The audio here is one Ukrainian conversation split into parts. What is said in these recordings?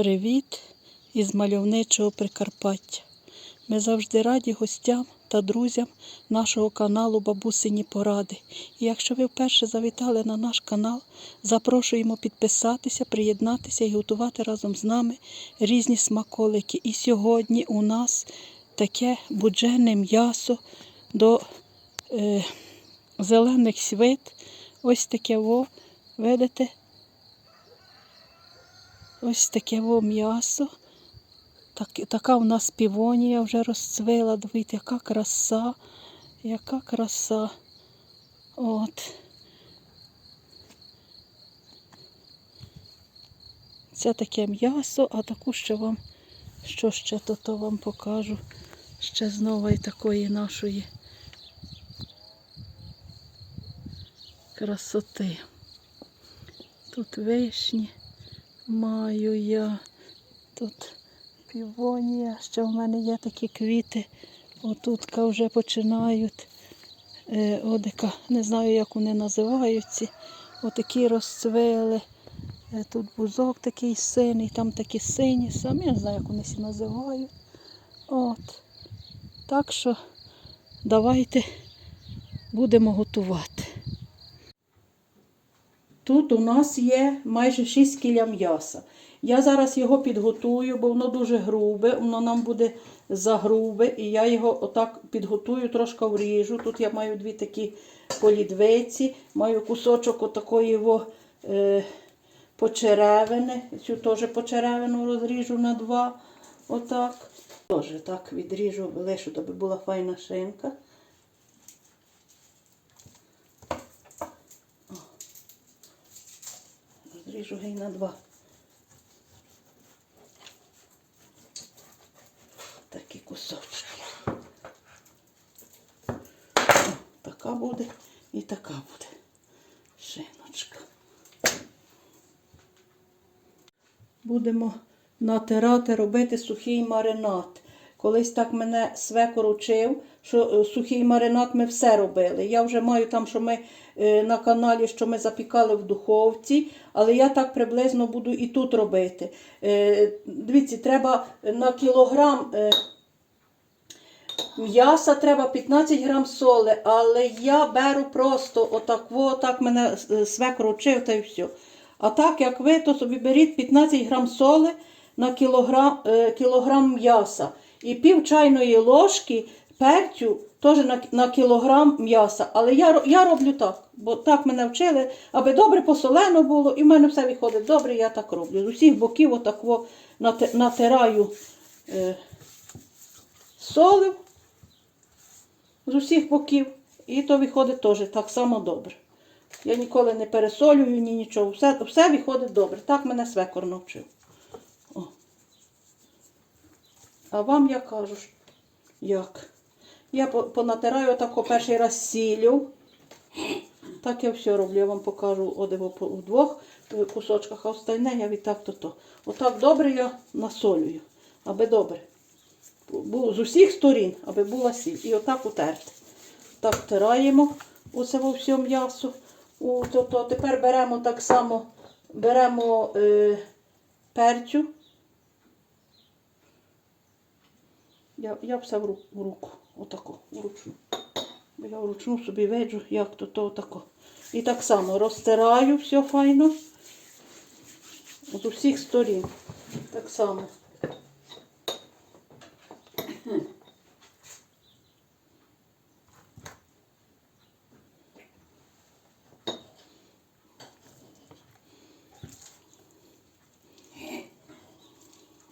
Привіт із мальовничого Прикарпаття. Ми завжди раді гостям та друзям нашого каналу Бабусині Поради. І якщо ви вперше завітали на наш канал, запрошуємо підписатися, приєднатися і готувати разом з нами різні смаколики. І сьогодні у нас таке буджене м'ясо до е, зелених свит. Ось таке во, видите? Ось таке во м'ясо. Так, така в нас півонія вже розцвила. Дивіться, яка краса, яка краса. От. Це таке м'ясо, а таку ще вам, що ще то, то вам покажу. Ще з нової такої нашої красоти. Тут вишні маю я. Тут півонія, ще в мене є такі квіти. Отутка вже починають. Е, одика, не знаю, як вони називаються. Отакі розцвели. Е, Тут бузок такий синий, там такі сині самі, не знаю, як вони всі називають. От. Так що давайте будемо готувати. Тут у нас є майже 6 кіля м'яса. Я зараз його підготую, бо воно дуже грубе, воно нам буде загрубе. І я його отак підготую, трошки вріжу. Тут я маю дві такі полідвиці, маю кусочок отакої е, почеревини. Цю теж почеревину розріжу на два. Отак. Теж так відріжу, лишу, аби була файна шинка. Розріжу гей на два. Такі кусочки. Така буде і така буде шиночка. Будемо натирати, робити сухий маринад. Колись так мене свекор учив, що е, сухий маринад ми все робили. Я вже маю там, що ми е, на каналі, що ми запікали в духовці, але я так приблизно буду і тут робити. Е, Дивіться, треба на кілограм м'яса треба 15 грам соли, але я беру просто отак, во, так мене свекор учив та й все. А так, як ви, то собі беріть 15 грам соли на кілограм, кілограм м'яса. І пів чайної ложки перцю теж на, на кілограм м'яса. Але я, я роблю так, бо так мене вчили, аби добре посолено було, і в мене все виходить добре, я так роблю. З усіх боків отак натираю е, солив з усіх боків, і то виходить теж так само добре. Я ніколи не пересолюю, ні нічого. Все, все виходить добре. Так мене свекор навчив. А вам я кажу, як? Я понатираю тако перший раз сіллю. Так я все роблю, я вам покажу одиво по двох кусочках, а остальне я відтак то то. Отак добре я насолюю, аби добре. З усіх сторін, аби була сіль. І отак утерти. Так втираємо оце во все м'ясо. У, то, то тепер беремо так само беремо е, перцю. Я, я все в руку отако, вручну. Бо я вручну собі веджу, як то то отако. І так само розтираю все файно. З усіх сторін. Так само.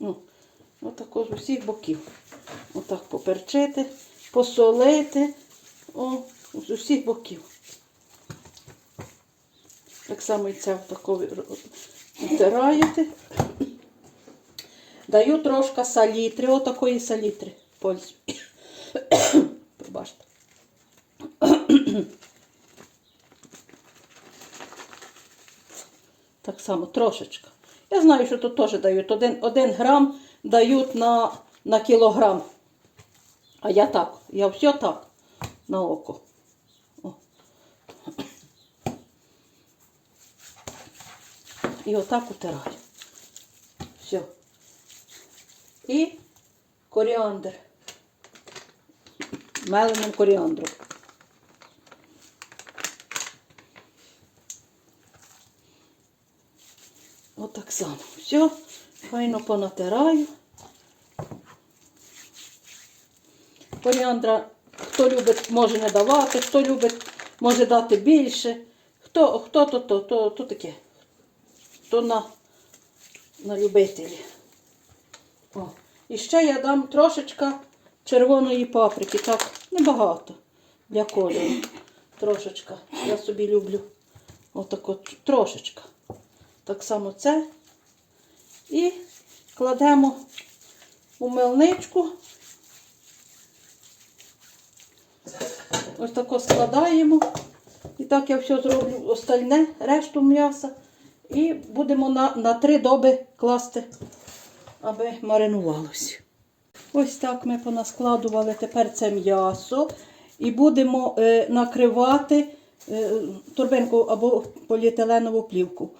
Ну, отако з усіх боків. Отак поперчити, посолити. О, з усіх боків. Так само і це отако втираєте. Даю трошки салітри, отакої салітри. Пользу. Пробачте. Так само трошечки. Я знаю, що тут теж дають. Один, один грам дають на, на кілограм. А я так. Я все так на око. О. І отак утираю. Все. І коріандр. Меленим коріандром. Отак само. Все, файно понатираю. Коріандра, хто любить, може не давати, хто любить, може дати більше. Хто, хто то, то, то, то таке. То на, на любителі. О. І ще я дам трошечка червоної паприки. Так, небагато для кольору. Трошечка. Я собі люблю. Отак от трошечка. Так само це. І кладемо у мельничку. Ось тако складаємо. І так я все зроблю остальне, решту м'яса. І будемо на, на три доби класти, аби маринувалося. Ось так ми понаскладували тепер це м'ясо. І будемо е, накривати е, торбинку або поліетиленову плівку.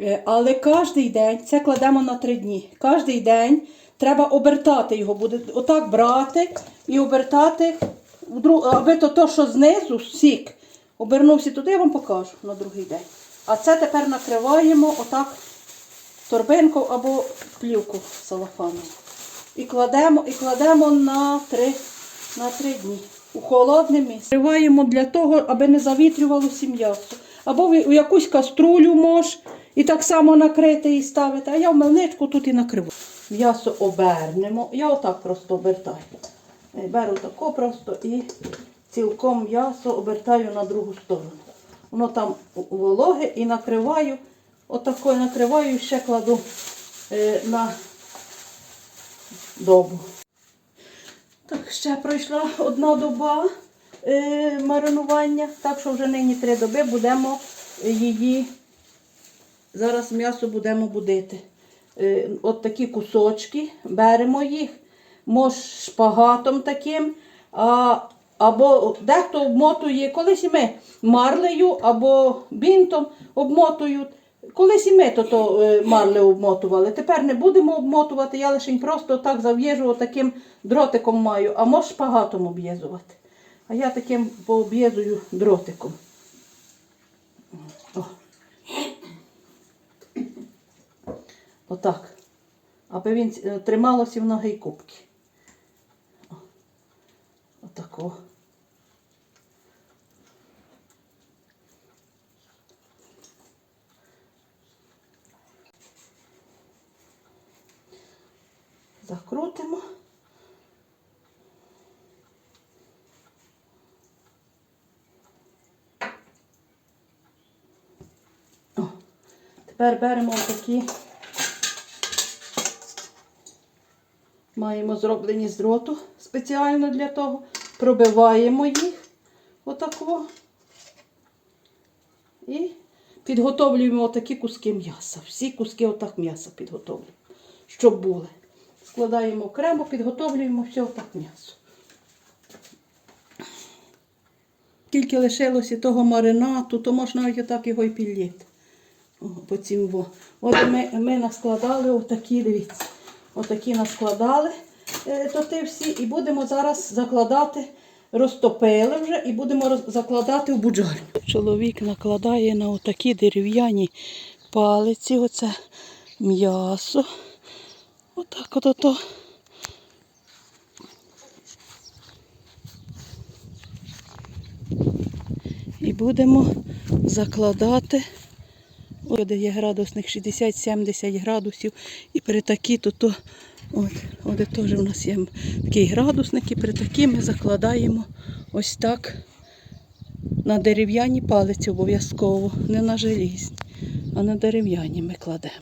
Е, Але кожен день це кладемо на три дні. Кожен день треба обертати його. Буде отак брати і обертати, аби то, що знизу, сік, обернувся туди, я вам покажу на другий день. А це тепер накриваємо отак торбинку або плівку салафану. І кладемо, і кладемо на три, на три дні. У холодне місце. Накриваємо для того, аби не завітрювалося м'ясо. Або ви у якусь каструлю мож і так само накрити і ставити. А я в мельничку тут і накриваю. М'ясо обернемо. Я отак просто обертаю. Беру тако просто і цілком м'ясо обертаю на другу сторону. Воно там вологе і накриваю. Отако накриваю і ще кладу е, на добу. Так, ще пройшла одна доба е, маринування, так що вже нині три доби будемо її. Зараз м'ясо будемо будити. Е, от такі кусочки, беремо їх, може шпагатом таким, а, або дехто обмотує, колись і ми марлею або бінтом обмотують. Колись і ми то, то е, марли обмотували. Тепер не будемо обмотувати, я лише просто так зав'єжу, таким дротиком маю, а може шпагатом об'єзувати. А я таким пооб'єзую дротиком. Отак. Аби він е, трималося в ноги кубки. О. Отако. Закрутимо. О, тепер беремо такі, маємо зроблені з дроту спеціально для того. Пробиваємо їх отако. І підготовлюємо такі куски м'яса. Всі куски отак м'яса підготовлюємо, щоб були. Складаємо окремо, підготовлюємо все отак м'ясо. Скільки лишилося того маринату, то можна навіть отак його і підліти. По цім. От ми, ми наскладали отакі, дивіться, отакі наскладали е, то ти всі, і будемо зараз закладати, розтопили вже і будемо закладати в буджарню. Чоловік накладає на отакі дерев'яні палиці, оце м'ясо. Отак от ото. І будемо закладати. Де є градусних 60-70 градусів. І при такі то, то от, от теж у нас є такий градусник, і при такі ми закладаємо ось так на дерев'яні палиці обов'язково, не на желізні, а на дерев'яні ми кладемо.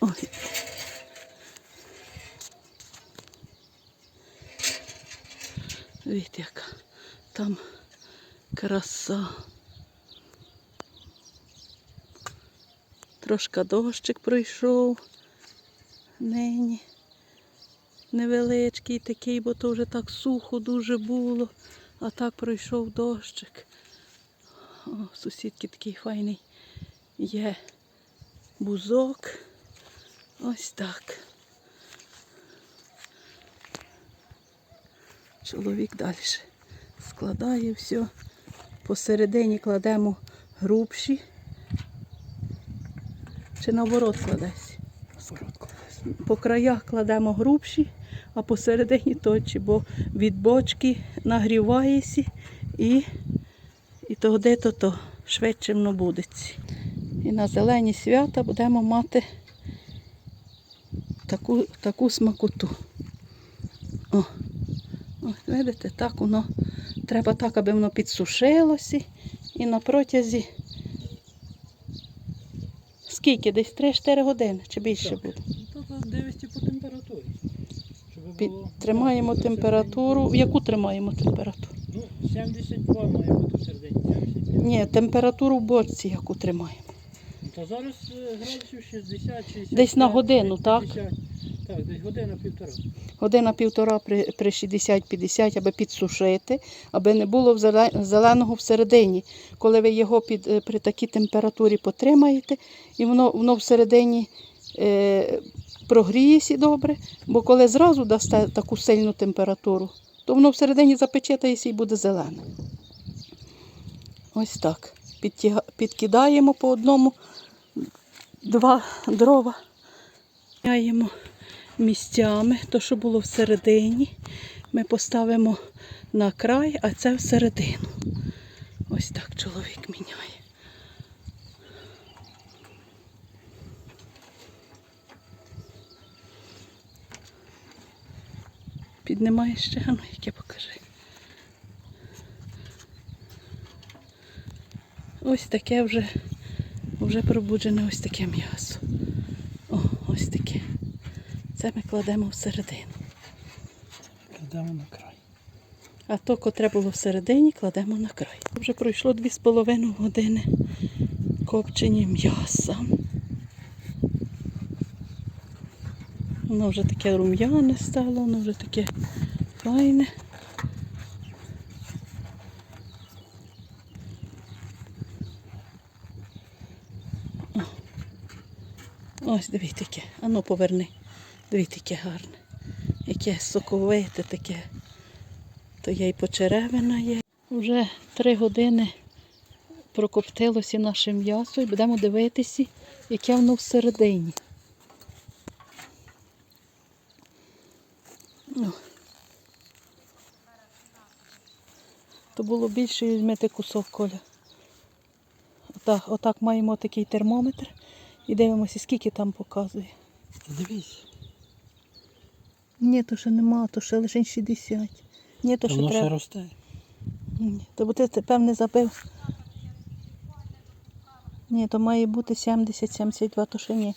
Ой. Дивіться, яка там краса. Трошки дощик пройшов нині. Невеличкий такий, бо то вже так сухо дуже було, а так пройшов дощик. О, сусідки такий файний є бузок. Ось так. Чоловік далі складає все. Посередині кладемо грубші. Чи наоборот кладеться? По краях кладемо грубші, а посередині точі, бо від бочки нагрівається і, і тоді то, то швидше воно буде. І на зелені свята будемо мати таку, таку смакоту. О, ось видите, так воно треба так, аби воно підсушилося і на протязі скільки? Десь 3-4 години чи більше буде. Ну, дивишся по температурі. Під, тримаємо Ну, температуру. Яку тримаємо температуру? Ну, 72 має бути середині. 75. Ні, температуру в бочці яку тримаємо. Та зараз е, градусів 60, 60. Десь на годину, так? Десь година півтора. Година півтора при, при 60-50, аби підсушити, аби не було зеленого всередині. Коли ви його під, е, при такій температурі потримаєте, і воно, воно всередині е, прогріється добре, бо коли зразу дасте таку сильну температуру, то воно всередині запечатається і буде зелене. Ось так. Підкидаємо по одному два дрова. Міняємо місцями, то, що було всередині, ми поставимо на край, а це всередину. Ось так чоловік міняє. Піднімає ще, ну яке покажи. Ось таке вже, вже пробуджене ось таке м'ясо. О, ось таке. Це ми кладемо всередину. Кладемо на край. А то, котре було всередині, кладемо на край. Вже пройшло 2,5 години копчення м'яса. Воно вже таке рум'яне стало, воно вже таке файне. Ось дивіться яке. Ану поверни. Дивіться, яке гарне. Яке соковите таке. То є і почеревина є. Вже три години прокоптилося наше м'ясо і будемо дивитися, яке воно всередині. Ну. То було більше візьмете кусок коля. Отак, отак маємо такий термометр і дивимося, скільки там показує. Дивись. Ні, то ще нема, то ще лише 60. Ні, то ще Воно ще треба. росте. Ні, то бо ти це, певне забив. Ні, то має бути 70-72, то ще ні.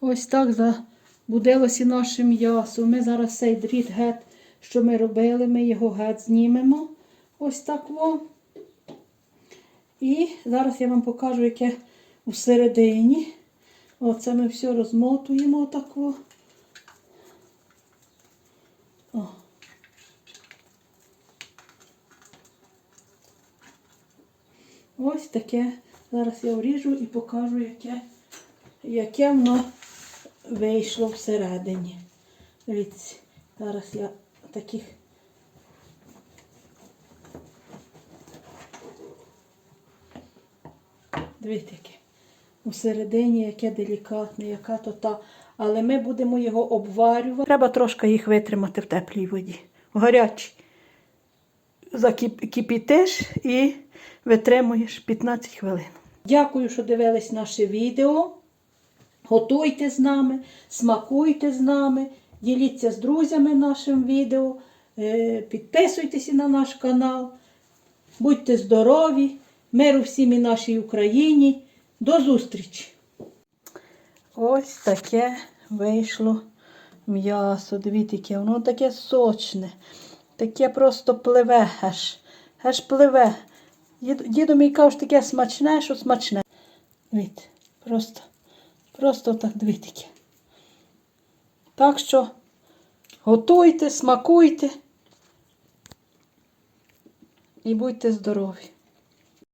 Ось так забудилося наше м'ясо. Ми зараз цей дріт гет, що ми робили, ми його гет знімемо. Ось так во. І зараз я вам покажу, яке всередині. Оце ми все розмотуємо отак во. Ось таке. Зараз я вріжу і покажу, яке, яке воно вийшло всередині. Дивіться, зараз я таких. Дивіться, яке. Усередині яке делікатне, яка то та. Але ми будемо його обварювати. Треба трошки їх витримати в теплій воді. В гарячій закипітиш і витримуєш 15 хвилин. Дякую, що дивились наше відео. Готуйте з нами, смакуйте з нами, діліться з друзями нашим відео, е, підписуйтесь на наш канал. Будьте здорові, миру всім і нашій Україні. До зустрічі! Ось таке вийшло м'ясо. Дивіться, яке воно таке сочне. Таке просто пливе аж. Аж пливе. Дід- Дідо мій каже, що таке смачне, що смачне. Дивіться, просто, просто так дивіться. Так що готуйте, смакуйте і будьте здорові.